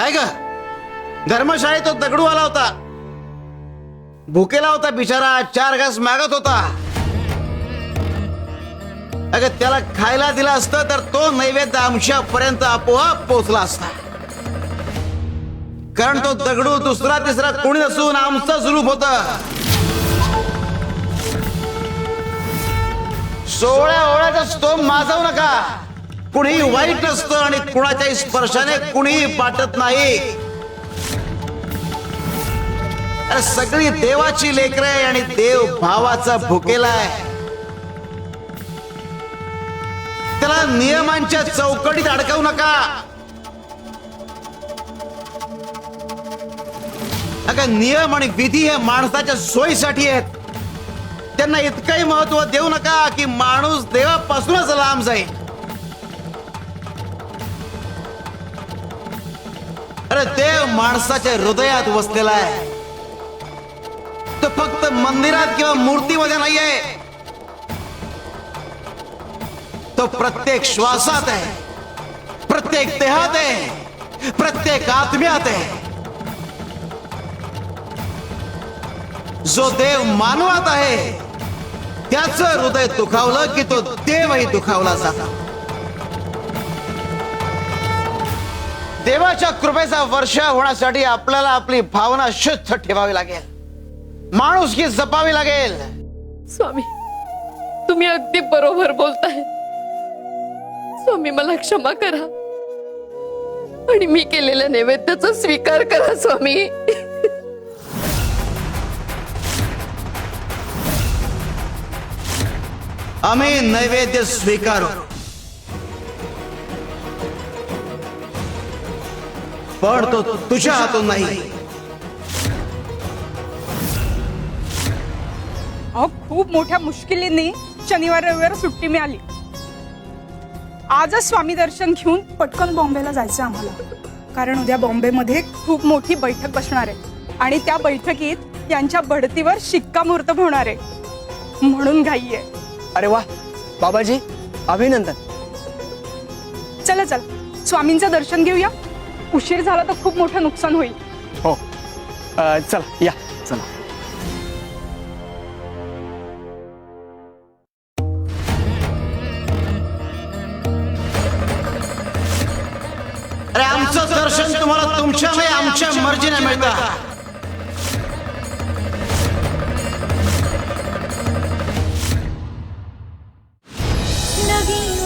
काय ग? धर्मशाळेत तो दगडू आला होता. भुकेला होता बिचारा चार घास मागत होता. अगं त्याला खायला दिला असतं तर तो नैवेद्य आमच्यापर्यंत आपोआप पोहोचला असता. कारण तो दगडू दुसरा तिसरा कोणी नसून आमचं स्वरूप होत. सोळ्या ओळ्याचा स्तोम माजवू नका. कुणीही वाईट असतं आणि कुणाच्याही स्पर्शाने कुणीही पाटत नाही. अरे सगळी देवाची लेकर आहे आणि देव भावाचा भुकेला आहे. त्याला नियमांच्या चौकटीत अडकवू नका. अगं नियम आणि विधी हे माणसाच्या सोयीसाठी आहेत. त्यांना इतकंही महत्त्व देऊ नका की माणूस देवापासूनच लांब जाईल. अरे देव माणसाच्या हृदयात वसलेला आहे. तो फक्त मंदिरात किंवा मूर्तीमध्ये नाहीये. तो प्रत्येक श्वासात आहे. प्रत्येक देहात आहे. प्रत्येक आत्म्यात आहे. जो देव मानवात आहे त्याच हृदय दुखावलं की तो देवही दुखावला जातो. देवाच्या कृपेचा वर्षा होण्यासाठी आपल्याला आपली भावना शुद्ध ठेवावी लागेल. माणूस की जपावी लागेल. स्वामी तुम्ही अगदी बरोबर बोलताय. स्वामी मला क्षमा करा. आणि मी केलेल्या नैवेद्याचा स्वीकार करा स्वामी. आम्ही नैवेद्य स्वीकारू. पण तो तुझ्या हातून नाही. अहो खूप मोठ्या मुश्किलीने शनिवार रविवार सुट्टी मिळाली. आजच स्वामी दर्शन घेऊन पटकन बॉम्बेला जायचं आम्हाला. कारण उद्या बॉम्बेमध्ये खूप मोठी बैठक बसणार आहे. आणि त्या बैठकीत यांच्या बढतीवर शिक्कामोर्तब होणार आहे. म्हणून घाई आहे अरे वा बाबाजी अभिनंदन. चला चल. स्वामींचं दर्शन घेऊया. उशीर झाला तर खूप मोठं नुकसान होईल. हो. अ, चला या. चला. अरे आमचं दर्शन तुम्हाला तुमच्या नाही आमच्या मर्जीने मिळतं. नवी